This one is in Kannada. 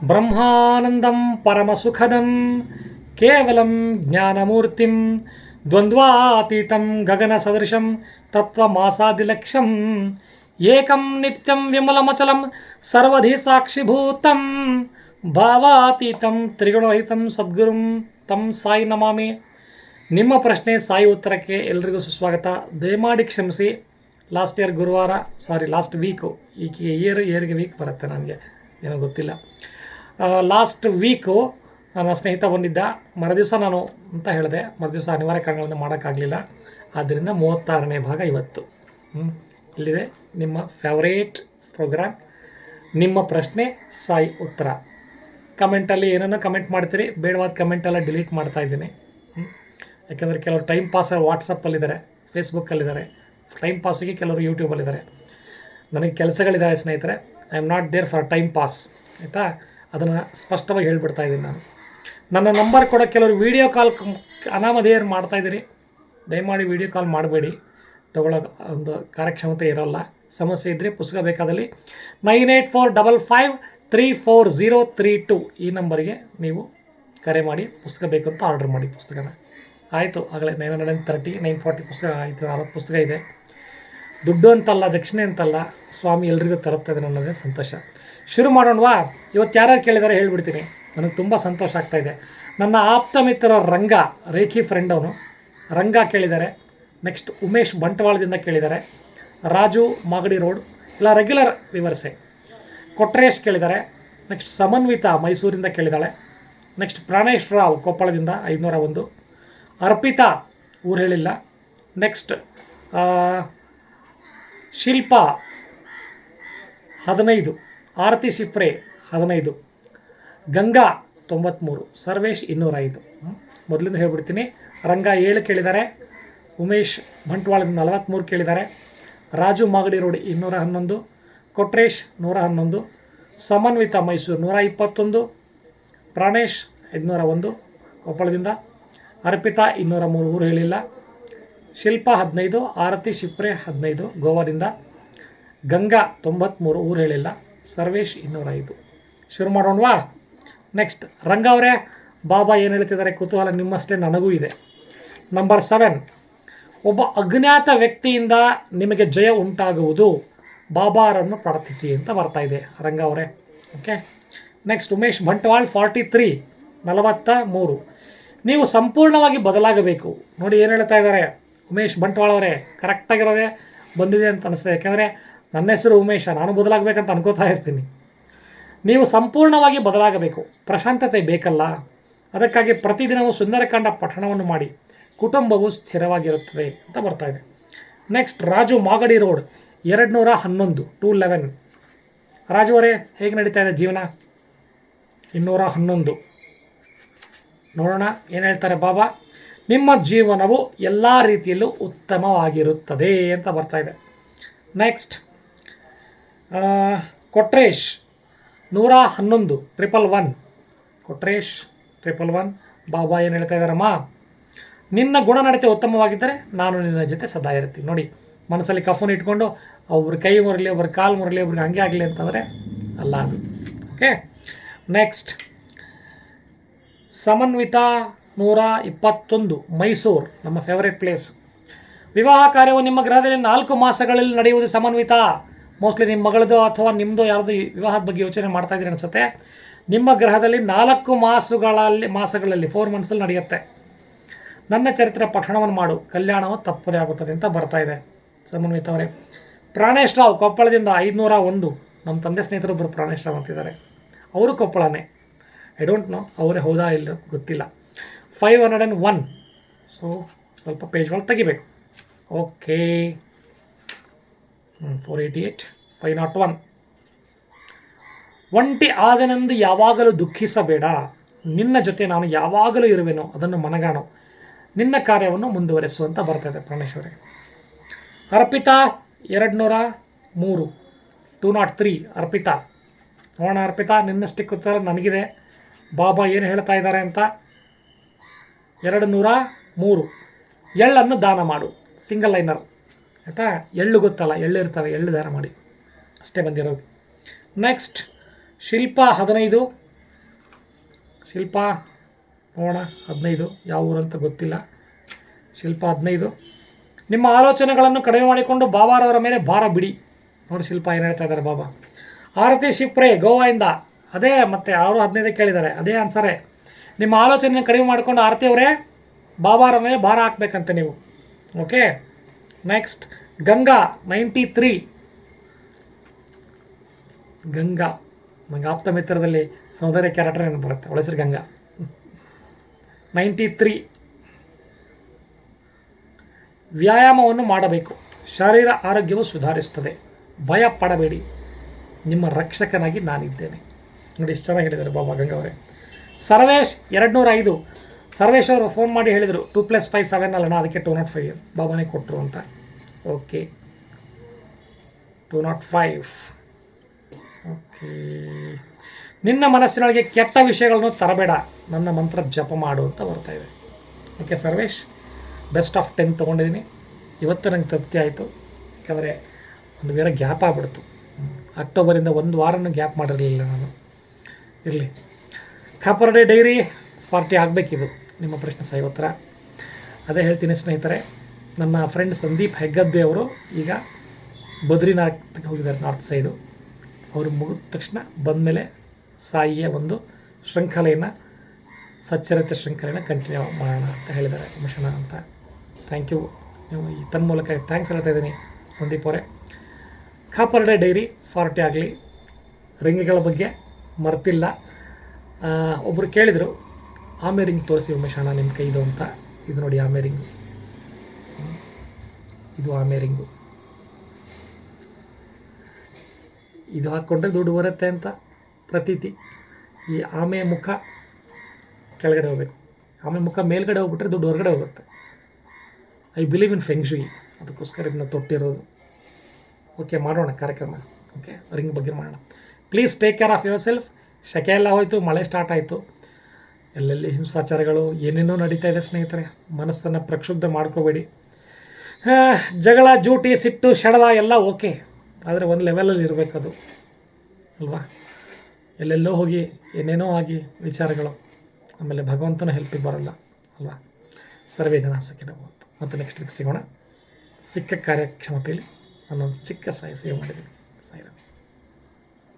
ಬ್ರಹ್ಮಾನಂದಂ ಪರಮಸುಖದಂ ಕೇವಲಂ ಜ್ಞಾನಮೂರ್ತಿಂ ದ್ವಂದ್ವಾತೀತಂ ಗಗನ ಸದೃಶಂ ತತ್ವಮಾಸಾದಿಲಕ್ಷ್ಯಂ ಏಕಂ ನಿತ್ಯಂ ವಿಮಲಮಚಲಂ ಸರ್ವಧಿ ಸಾಕ್ಷಿಭೂತಂ ಭಾವಾತೀತಂ ತ್ರಿಗುಣರಹಿತಂ ಸದ್ಗುರುಂ ತಂ ಸಾಯಿ ನಮಾಮಿ ನಿಮ್ಮ ಪ್ರಶ್ನೆ ಸಾಯಿ ಉತ್ತರಕ್ಕೆ ಎಲ್ರಿಗೂ ಸುಸ್ವಾಗತ ದಯಮಾಡಿ ಕ್ಷಮಿಸಿ ಲಾಸ್ಟ್ ಇಯರ್ ಗುರುವಾರ ಸಾರಿ ಲಾಸ್ಟ್ ವೀಕು ಈಗ ಇಯರ್ ಇಯರ್ಗೆ ವೀಕ್ ಬರುತ್ತೆ ನನಗೆ ಏನೋ ಗೊತ್ತಿಲ್ಲ ಲಾಸ್ಟ್ ವೀಕು ನನ್ನ ಸ್ನೇಹಿತ ಬಂದಿದ್ದ. ಮರುದಿವಸ ನಾನು ಅಂತ ಹೇಳಿದೆ. ಮರುದಿವಸ ಅನಿವಾರ್ಯ ಕಾರಣಗಳಿಂದ ಮಾಡೋಕ್ಕಾಗಲಿಲ್ಲ. ಆದ್ದರಿಂದ ಮೂವತ್ತಾರನೇ ಭಾಗ ಇವತ್ತು. ಇಲ್ಲಿದೆ ನಿಮ್ಮ ಫೇವರೇಟ್ ಪ್ರೋಗ್ರಾಮ್ ನಿಮ್ಮ ಪ್ರಶ್ನೆ, ಸಾಯಿ ಉತ್ತರ. ಕಮೆಂಟಲ್ಲಿ ಏನನ್ನೋ ಕಮೆಂಟ್ ಮಾಡ್ತೀರಿ? ಬೇಡವಾದ ಕಮೆಂಟೆಲ್ಲ ಡಿಲೀಟ್ ಮಾಡ್ತಾ ಇದ್ದೀನಿ. ಯಾಕೆಂದರೆ ಕೆಲವರು ಟೈಮ್ ಪಾಸ್ ವಾಟ್ಸಪ್ಪಲ್ಲಿದ್ದಾರೆ ಫೇಸ್ಬುಕ್ಕಲ್ಲಿದ್ದಾರೆ ಟೈಮ್ ಪಾಸಿಗೆ ಕೆಲವರು ಯೂಟ್ಯೂಬಲ್ಲಿದ್ದಾರೆ ನನಗೆ ಕೆಲಸಗಳಿದ್ದಾವೆ ಸ್ನೇಹಿತರೆ. I am not there for time pass ಆಯಿತಾ? ಅದನ್ನು ಸ್ಪಷ್ಟವಾಗಿ ಹೇಳ್ಬಿಡ್ತಾ ಇದ್ದೀನಿ ನಾನು. ನನ್ನ ನಂಬರ್ ಕೊಡೋ ಕೆಲವರು ವೀಡಿಯೋ ಕಾಲ್ ಅನಾಮಧೇಯರು ಮಾಡ್ತಾಯಿದ್ದೀರಿ ದಯಮಾಡಿ ವೀಡಿಯೋ ಕಾಲ್ ಮಾಡಬೇಡಿ. ತಗೊಳ್ಳೋ ಒಂದು ಕಾರ್ಯಕ್ಷಮತೆ ಇರೋಲ್ಲ. ಸಮಸ್ಯೆ ಇದ್ದರೆ ಪುಸ್ತಕ ಬೇಕಾದಲ್ಲಿ nine eight four double five three four zero three two ಈ ನಂಬರಿಗೆ ನೀವು ಕರೆ ಮಾಡಿ ಪುಸ್ತಕ ಬೇಕು ಅಂತ ಆರ್ಡರ್ ಮಾಡಿ ಪುಸ್ತಕನ. ಆಯಿತು, ಆಗಲೇ nine hundred and thirty, nine forty ಪುಸ್ತಕ ಆಯಿತು, ಅರವತ್ತು ಪುಸ್ತಕ ಇದೆ. ದುಡ್ಡು ಅಂತಲ್ಲ, ದಕ್ಷಿಣೆ ಅಂತಲ್ಲ, ಸ್ವಾಮಿ ಎಲ್ರಿಗೂ ತರುತ್ತದೆ ಅನ್ನೋದೇ ಸಂತೋಷ. ಶುರು ಮಾಡೋಣವಾ ಇವತ್ತು ಯಾರ್ಯಾರು ಕೇಳಿದಾರೆ ಹೇಳ್ಬಿಡ್ತೀನಿ. ನನಗೆ ತುಂಬ ಸಂತೋಷ ಆಗ್ತಾ ಇದೆ. ನನ್ನ ಆಪ್ತ ಮಿತ್ರ ರಂಗ, ರೇಖಿ ಫ್ರೆಂಡ್ ಅವನು. ರಂಗ ಕೇಳಿದ್ದಾರೆ ನೆಕ್ಸ್ಟ್ ಉಮೇಶ್ ಬಂಟ್ವಾಳದಿಂದ ಕೇಳಿದ್ದಾರೆ ರಾಜು ಮಾಗಡಿ ರೋಡ್. ಇಲ್ಲ ರೆಗ್ಯುಲರ್ ವಿವರ್ಸೆ. ಕೊಟ್ರೇಶ್ ಕೇಳಿದ್ದಾರೆ ನೆಕ್ಸ್ಟ್ ಸಮನ್ವಿತಾ ಮೈಸೂರಿಂದ ಕೇಳಿದ್ದಾಳೆ ನೆಕ್ಸ್ಟ್ ಪ್ರಾಣೇಶ್ ರಾವ್ ಕೊಪ್ಪಳದಿಂದ ಐದುನೂರ ಒಂದು. ಅರ್ಪಿತಾ ಊರು ಹೇಳಿಲ್ಲ. ನೆಕ್ಸ್ಟ್ ಶಿಲ್ಪ ಹದಿನೈದು. ಆರತಿ ಸಿಪ್ರೆ ಹದಿನೈದು, ಗಂಗಾ ತೊಂಬತ್ತ್ಮೂರು ಸರ್ವೇಶ್ ಇನ್ನೂರೈದು. ಮೊದಲಿಂದ ಹೇಳ್ಬಿಡ್ತೀನಿ. ರಂಗ ಏಳು ಕೇಳಿದ್ದಾರೆ. ಉಮೇಶ್ ಬಂಟ್ವಾಳದಿಂದ ನಲವತ್ತ್ಮೂರು ಕೇಳಿದ್ದಾರೆ. ರಾಜು ಮಾಗಡಿ ರೋಡ್ ಇನ್ನೂರ ಹನ್ನೊಂದು, ಕೊಟ್ರೇಶ್ ನೂರ ಹನ್ನೊಂದು, ಸಮನ್ವಿತ ಮೈಸೂರು ನೂರ ಇಪ್ಪತ್ತೊಂದು, ಪ್ರಾಣೇಶ್ ಐದುನೂರ ಒಂದು, ಕೊಪ್ಪಳದಿಂದ ಅರ್ಪಿತಾ ಇನ್ನೂರ ಮೂರು ಊರು ಹೇಳಿಲ್ಲ. ಶಿಲ್ಪ ಹದಿನೈದು, ಆರತಿ ಶಿಪ್ರೆ ಹದಿನೈದು, ಗೋವಾದಿಂದ ಗಂಗಾ ತೊಂಬತ್ತ್ಮೂರು ಊರು ಹೇಳಿಲ್ಲ. ಸರ್ವೇಶ್ ಇನ್ನೂರೈದು. ಶುರು ಮಾಡೋಣವಾ ನೆಕ್ಸ್ಟ್ ರಂಗ ಅವರೇ ಬಾಬಾ ಏನು ಹೇಳ್ತಿದ್ದಾರೆ? ಕುತೂಹಲ ನಿಮ್ಮಷ್ಟೇ, ನನಗೂ ಇದೆ. ನಂಬರ್ ಸೆವೆನ್ ಒಬ್ಬ ಅಜ್ಞಾತ ವ್ಯಕ್ತಿಯಿಂದ ನಿಮಗೆ ಜಯ ಉಂಟಾಗುವುದು ಬಾಬಾರನ್ನು ಪ್ರಾರ್ಥಿಸಿ ಅಂತ ಬರ್ತಾ ಇದೆ ರಂಗ ಅವರೇ okay next Umesh Bantwal forty three ನಲವತ್ತ ಮೂರು. ನೀವು ಸಂಪೂರ್ಣವಾಗಿ ಬದಲಾಗಬೇಕು. ನೋಡಿ ಏನು ಹೇಳ್ತಾ ಇದ್ದಾರೆ ಉಮೇಶ್ ಬಂಟ್ವಾಳ್ ಅವರೇ ಕರೆಕ್ಟಾಗಿರೋದೇ ಬಂದಿದೆ ಅಂತ ಅನಿಸ್ತದೆ ಯಾಕೆಂದರೆ ನನ್ನ ಹೆಸರು ಉಮೇಶ, ನಾನು ಬದಲಾಗಬೇಕಂತ ಅನ್ಕೋತಾ ಇರ್ತೀನಿ. ನೀವು ಸಂಪೂರ್ಣವಾಗಿ ಬದಲಾಗಬೇಕು. ಪ್ರಶಾಂತತೆ ಬೇಕಲ್ಲ. ಅದಕ್ಕಾಗಿ ಪ್ರತಿದಿನವೂ ಸುಂದರಕಾಂಡ ಪಠಣವನ್ನು ಮಾಡಿ. ಕುಟುಂಬವು ಸ್ಥಿರವಾಗಿರುತ್ತದೆ ಅಂತ ಬರ್ತಾ ಇದೆ. ನೆಕ್ಸ್ಟ್ ರಾಜು ಮಾಗಡಿ ರೋಡ್ ಎರಡು ನೂರ ಹನ್ನೊಂದು, ಟೂ ಲೆವೆನ್. ರಾಜು ಅವರೇ, ಹೇಗೆ ನಡೀತಾ ಇದೆ ಜೀವನ? ಇನ್ನೂರ ಹನ್ನೊಂದು. ನೋಡೋಣ, ಏನು ಹೇಳ್ತಾರೆ ಬಾಬಾ? ನಿಮ್ಮ ಜೀವನವು ಎಲ್ಲ ರೀತಿಯಲ್ಲೂ ಉತ್ತಮವಾಗಿರುತ್ತದೆ ಅಂತ ಬರ್ತಾ ಇದೆ. ನೆಕ್ಸ್ಟ್ ಕೊಟ್ರೇಶ್ ನೂರ ಹನ್ನೊಂದು triple one Kotresh triple one ಬಾಬಾ ಏನು ಹೇಳ್ತಾ ಇದ್ದಾರಮ್ಮ? ನಿನ್ನ ಗುಣನಡತೆ ಉತ್ತಮವಾಗಿದ್ದರೆ ನಾನು ನಿನ್ನ ಜೊತೆ ಸದಾ ಇರ್ತೀನಿ. ನೋಡಿ, ಮನಸ್ಸಲ್ಲಿ ಕಫನ್ ಇಟ್ಕೊಂಡು ಒಬ್ರು ಕೈ ಮುರಲಿ, ಒಬ್ರು ಕಾಲು ಮುರಲಿ, ಒಬ್ರಿಗೆ ಹಂಗೆ ಆಗಲಿ ಅಂತಂದರೆ ಅಲ್ಲ ಅದು. ಓಕೆ? ನೆಕ್ಸ್ಟ್ ಸಮನ್ವಿತ ನೂರ ಇಪ್ಪತ್ತೊಂದು, ಮೈಸೂರು, ನಮ್ಮ ಫೇವರೇಟ್ ಪ್ಲೇಸ್ ವಿವಾಹ ಕಾರ್ಯವು ನಿಮ್ಮ ಗೃಹದಲ್ಲಿ ನಾಲ್ಕು ಮಾಸಗಳಲ್ಲಿ ನಡೆಯುವುದು ಸಮನ್ವಿತ? ಮೋಸ್ಟ್ಲಿ ನಿಮ್ಮ ಮಗಳದು ಅಥವಾ ನಿಮ್ಮದು ಯಾರ್ದು ವಿವಾಹದ ಬಗ್ಗೆ ಯೋಚನೆ ಮಾಡ್ತಾ ಇದ್ದೀರಿ ಅನಿಸುತ್ತೆ. ನಿಮ್ಮ ಗ್ರಹದಲ್ಲಿ ನಾಲ್ಕು ಮಾಸಗಳಲ್ಲಿ ಮಾಸಗಳಲ್ಲಿ ಫೋರ್ ಮಂತ್ಸಲ್ಲಿ ನಡೆಯುತ್ತೆ. ನನ್ನ ಚರಿತ್ರೆ ಪಠಣವನ್ನು ಮಾಡು. ಕಲ್ಯಾಣವು ತಪ್ಪದೇ ಆಗುತ್ತದೆ ಅಂತ ಬರ್ತಾ ಇದೆ. ಸಮನ್ವಿತ ಅವರೇ ಪ್ರಾಣೇಶ್ ರಾವ್ ಕೊಪ್ಪಳದಿಂದ ಐದುನೂರ ಒಂದು. ನಮ್ಮ ತಂದೆ ಸ್ನೇಹಿತರೊಬ್ಬರು ಪ್ರಾಣೇಶ್ ರಾವ್ ಅಂತಿದ್ದಾರೆ. ಅವರು ಕೊಪ್ಪಳನೇ. ಐ ಡೋಂಟ್ ನೋ ಅವರೇ ಹೌದಾ ಇಲ್ಲ ಗೊತ್ತಿಲ್ಲ. Five hundred and one so ಸ್ವಲ್ಪ ಪೇಜ್ಗಳು ತೆಗಿಬೇಕು. Okay four eighty eight five nought one ಒಂಟಿ ಆದನೆಂದು ಯಾವಾಗಲೂ ದುಃಖಿಸಬೇಡ. ನಿನ್ನ ಜೊತೆ ನಾನು ಯಾವಾಗಲೂ ಇರುವೆನೋ ಅದನ್ನು ಮನಗಾಣು. ನಿನ್ನ ಕಾರ್ಯವನ್ನು ಮುಂದುವರೆಸು ಅಂತ ಬರ್ತದೆ ಪ್ರಾಣೇಶ್ವರಿ ಅರ್ಪಿತಾ ಎರಡು ನೂರ ಮೂರು. Two nought three Arpita. ನೋಡೋಣ ಅರ್ಪಿತಾ ಸ್ಟಿಕ್ ಉತ್ತರ ನನಗಿದೆ. ಬಾಬಾ ಏನು ಹೇಳ್ತಾ ಇದ್ದಾರೆ ಅಂತ? ಎರಡು ನೂರ ಮೂರು. ಎಳ್ಳನ್ನು ದಾನ ಮಾಡು. ಸಿಂಗಲ್ ಲೈನರ್ ಆಯಿತಾ? ಎಳ್ಳು ಗೊತ್ತಲ್ಲ, ಎಳ್ಳು ಇರ್ತವೆ, ಎಳ್ಳು ದಾನ ಮಾಡಿ. ಅಷ್ಟೇ ಬಂದಿರೋದು. ನೆಕ್ಸ್ಟ್ ಶಿಲ್ಪ ಹದಿನೈದು. ಶಿಲ್ಪ, ನೋಡೋಣ, ಹದಿನೈದು. ಯಾವ ಊರಂತ ಗೊತ್ತಿಲ್ಲ. ಶಿಲ್ಪ ಹದಿನೈದು. ನಿಮ್ಮ ಆಲೋಚನೆಗಳನ್ನು ಕಡಿಮೆ ಮಾಡಿಕೊಂಡು ಬಾಬಾರವರ ಮೇಲೆ ಭಾರ ಬಿಡಿ. ನೋಡಿ ಶಿಲ್ಪ ಏನು ಹೇಳ್ತಾ ಇದ್ದಾರೆ ಬಾಬಾ. ಆರತಿ ಶಿಪ್ರೆ, ಗೋವಾಯಿಂದ. ಅದೇ ಮತ್ತೆ ಅವರು ಹದಿನೈದು ಕೇಳಿದ್ದಾರೆ. ಅದೇ ಆನ್ಸರೇ ನಿಮ್ಮ ಆಲೋಚನೆಯನ್ನು ಕಡಿಮೆ ಮಾಡಿಕೊಂಡು ಆರತಿ ಅವರೇ ಬಾಬಾರ ಮೇಲೆ ಭಾರ ಹಾಕ್ಬೇಕಂತೆ ನೀವು. Okay next Ganga ninety three Ganga. ನಂಗೆ ಆಪ್ತ ಮಿತ್ರದಲ್ಲಿ ಸೌಂದರ್ಯ ಕ್ಯಾರೆಕ್ಟರ್ ಏನು ಬರುತ್ತೆ. ಅವಳ ಗಂಗಾ. ನೈಂಟಿ ತ್ರೀ ವ್ಯಾಯಾಮವನ್ನು ಮಾಡಬೇಕು. ಶರೀರ ಆರೋಗ್ಯವು ಸುಧಾರಿಸುತ್ತದೆ ಭಯ ಪಡಬೇಡಿ. ನಿಮ್ಮ ರಕ್ಷಕನಾಗಿ ನಾನಿದ್ದೇನೆ. ನೋಡಿ, ಇಷ್ಟು ಚೆನ್ನಾಗಿ ಹೇಳಿದ್ದಾರೆ ಬಾಬಾ ಗಂಗಾ ಅವರೇ. ಸರ್ವೇಶ್ ಎರಡು ನೂರ ಐದು ಸರ್ವೇಶ್ ಅವರು ಫೋನ್ ಮಾಡಿ ಹೇಳಿದರು ಟೂ ಪ್ಲಸ್ ಫೈವ್ ಸೆವೆನ್ ಅಲ್ಲಣ್ಣ, ಅದಕ್ಕೆ ಟೂ ನಾಟ್ ಫೈವ್ ಬಾಬಾನೇ ಕೊಟ್ಟರು ಅಂತ. Okay two nought five okay. ನಿನ್ನ ಮನಸ್ಸಿನೊಳಗೆ ಕೆಟ್ಟ ವಿಷಯಗಳನ್ನು ತರಬೇಡ. ನನ್ನ ಮಂತ್ರ ಜಪ ಮಾಡು ಅಂತ ಬರ್ತಾ ಇದೆ. Okay Sarvesh best of ten ತೊಗೊಂಡಿದ್ದೀನಿ ಇವತ್ತು ನಂಗೆ ತೃಪ್ತಿ ಆಯಿತು. ಯಾಕಂದರೆ ಒಂದು ಬೇರೆ ಗ್ಯಾಪ್ ಆಗ್ಬಿಡ್ತು. ಅಕ್ಟೋಬರಿಂದ ಒಂದು ವಾರನೂ ಗ್ಯಾಪ್ ಮಾಡಿರಲಿಲ್ಲ ನಾನು. ಇರಲಿ. ಕಾಪರ್ ಡೇ ಡೈರಿ ಫಾರ್ಟಿ ಆಗಬೇಕಿದು. ನಿಮ್ಮ ಪ್ರಶ್ನೆ ಸಹ ಉತ್ತರ ಅದೇ ಹೇಳ್ತೀನಿ ಸ್ನೇಹಿತರೆ, ನನ್ನ ಫ್ರೆಂಡ್ ಸಂದೀಪ್ ಹೆಗ್ಗದ್ದೆ ಅವರು ಈಗ ಬದ್ರಿನಾಥ್ಗೆ ಹೋಗಿದ್ದಾರೆ ನಾರ್ತ್ ಸೈಡು ಅವರು ಮುಗಿದ ತಕ್ಷಣ ಬಂದಮೇಲೆ ಸಾಯಿಯ ಒಂದು ಶೃಂಖಲೆಯನ್ನು, ಸಚ್ಚರತೆ ಶೃಂಖಲೆಯನ್ನು ಕಂಟಿನ್ಯೂ ಮಾಡೋಣ ಅಂತ ಹೇಳಿದ್ದಾರೆ ಮಿಷಣ ಅಂತ. ಥ್ಯಾಂಕ್ ಯು ನೀವು ಈ ತನ್ನ ಮೂಲಕ ಥ್ಯಾಂಕ್ಸ್ ಹೇಳ್ತಾ ಇದ್ದೀನಿ ಸಂದೀಪ್ ಅವರೇ. ಕಾಪರ್ ಡೇ ಡೈರಿ ಫಾರ್ಟಿ ಆಗಲಿ. ರಿಂಗ್ಗಳ ಬಗ್ಗೆ ಮರ್ತಿಲ್ಲ. ಒಬ್ಬರು ಕೇಳಿದರು, ಆಮೆ ರಿಂಗ್ ತೋರಿಸಿ ಉಮೇಶಣ ನಿಮ್ಮ ಕೈದು ಅಂತ. ಇದು ನೋಡಿ ಆಮೆ ರಿಂಗು ಇದು ಆಮೆ ರಿಂಗು ಇದು ಹಾಕ್ಕೊಂಡ್ರೆ ದುಡ್ಡು ಬರುತ್ತೆ ಅಂತ ಪ್ರತೀತಿ. ಈ ಆಮೆ ಮುಖ ಕೆಳಗಡೆ ಹೋಗಬೇಕು. ಆಮೆ ಮುಖ ಮೇಲ್ಗಡೆ ಹೋಗ್ಬಿಟ್ರೆ ದುಡ್ಡು ಹೊರಗಡೆ ಹೋಗುತ್ತೆ. ಐ ಬಿಲೀವ್ ಇನ್ ಫೆಂಗ್ಶುಯಿ ಅದಕ್ಕೋಸ್ಕರ ಇದನ್ನ ತೊಟ್ಟಿರೋದು. ಓಕೆ ಮಾಡೋಣ ಕಾರ್ಯಕ್ರಮ. ಓಕೆ ರಿಂಗ್ ಬಗ್ಗೆ ಮಾಡೋಣ. Please take care of yourself ಶಕೆ ಎಲ್ಲ ಹೋಯಿತು, ಮಳೆ ಸ್ಟಾರ್ಟ್ ಆಯಿತು. ಎಲ್ಲೆಲ್ಲಿ ಹಿಂಸಾಚಾರಗಳು, ಏನೇನೋ ನಡೀತಾ ಇದೆ ಸ್ನೇಹಿತರೆ, ಮನಸ್ಸನ್ನು ಪ್ರಕ್ಷುಬ್ಧ ಮಾಡ್ಕೋಬೇಡಿ. ಜಗಳ, ಜೂಟಿ, ಸಿಟ್ಟು ಶಡವ ಎಲ್ಲ ಓಕೆ ಆದರೆ ಒಂದು ಲೆವೆಲಲ್ಲಿ ಇರಬೇಕದು, ಅಲ್ವಾ? ಎಲ್ಲೆಲ್ಲೋ ಹೋಗಿ ಏನೇನೋ ಆಗಿ ವಿಚಾರಗಳು, ಆಮೇಲೆ ಭಗವಂತನ ಹೆಲ್ಪಿಗೆ ಬರಲ್ಲ, ಅಲ್ವಾ? ಸರ್ವೇ ಜನ ಸುಖಿನ ಮತ್ತು ನೆಕ್ಸ್ಟ್ ವೀಕ್ ಸಿಗೋಣ. ಸಿಕ್ಕ ಕಾರ್ಯಕ್ಷಮತೆಯಲ್ಲಿ ನಾನೊಂದು ಚಿಕ್ಕ ಸಹಾಯ ಸೇವೆ ಮಾಡಿದ್ದೀನಿ.